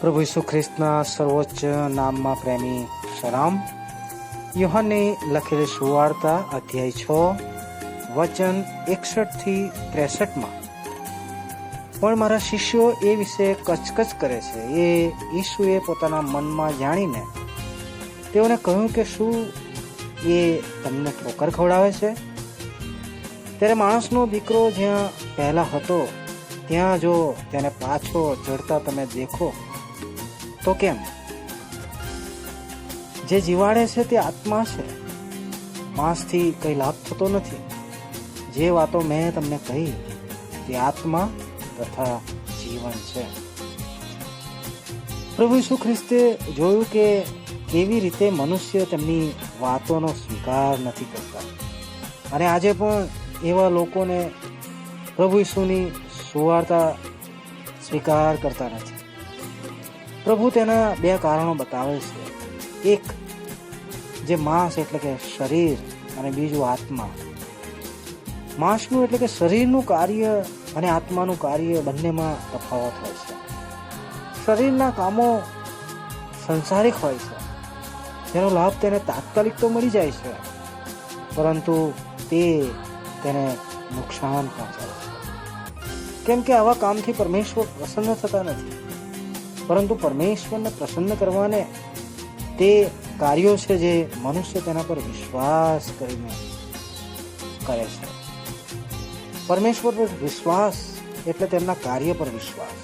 પ્રભુ ઈસુ ખ્રિસ્તના સર્વોચ્ચ નામમાં પ્રેમી સલામ. યુહાને લખેલી સુવાર્તા અધ્યાય છ, વચન એકસઠથી ત્રેસઠમાં. પણ મારા શિષ્યો એ વિશે કચકચ કરે છે. એ ઈસુએ પોતાના મનમાં જાણીને તેઓને કહ્યું કે શું એ તમને ઠોકર ખવડાવે છે? ત્યારે માણસનો દીકરો જ્યાં પહેલા હતો, ત્યાં જો તેને પાછો ચડતા તમે દેખો તો કેમ? જે જીવાડે છે તે આત્મા છે. માંસથી કઈ લાભ થતો નથી. જે વાતો મેં તમને કહી, તે આત્મા તથા જીવન છે. પ્રભુ ઈસુ ખ્રિસ્તે જોયું કે કેવી રીતે મનુષ્ય તેમની વાતોનો સ્વીકાર નથી કરતા. અને આજે પણ એવા લોકોને પ્રભુ ઈસુની સુવાર્તા સ્વીકાર કરતા નથી. પ્રભુ તેના બે કારણો બતાવે છે. એક, જે માંસ એટલે કે શરીર અને બીજું આત્મા. માંસનું એટલે કે શરીરનું કાર્ય અને આત્માનું કાર્ય બંનેમાં તફાવત હોય છે. શરીરના કામો સંસારિક હોય છે. જેનો લાભ તેને તાત્કાલિક તો મળી જાય છે, પરંતુ તે તેને નુકસાન પહોંચાડે છે. કેમ કે આવા કામથી પરમેશ્વર પ્રસન્ન થતા નથી. પરંતુ પરમેશ્વરને પ્રસન્ન કરવાને તે કાર્યો છે જે મનુષ્ય તેના પર વિશ્વાસ કરીને કરે છે. પરમેશ્વર પર વિશ્વાસ એટલે તેમના કાર્ય પર વિશ્વાસ.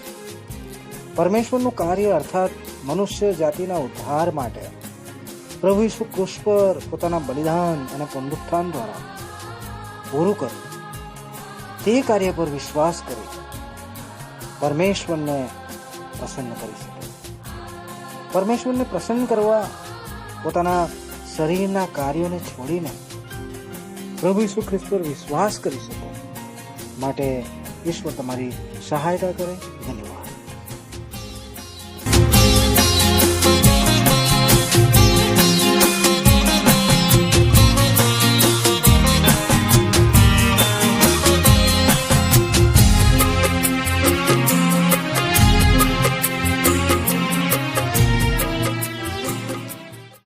પરમેશ્વરનું કાર્ય અર્થાત મનુષ્ય જાતિના ઉદ્ધાર માટે પ્રભુ ઈસુ ક્રુસ પર પોતાના બલિદાન અને પુનરુત્થાન દ્વારા પૂરું કર્યું તે કાર્ય પર વિશ્વાસ કરી. પરમેશ્વરને પ્રસન્ન કરી શકે. પરમેશ્વરને પ્રસન્ન કરવા પોતાના શરીરના કાર્યોને છોડીને પ્રભુ ઈસુ ખ્રિસ્ત પર વિશ્વાસ કરી શકો. માટે ઈશ્વર તમારી સહાયતા કરે. ધન્યવાદ.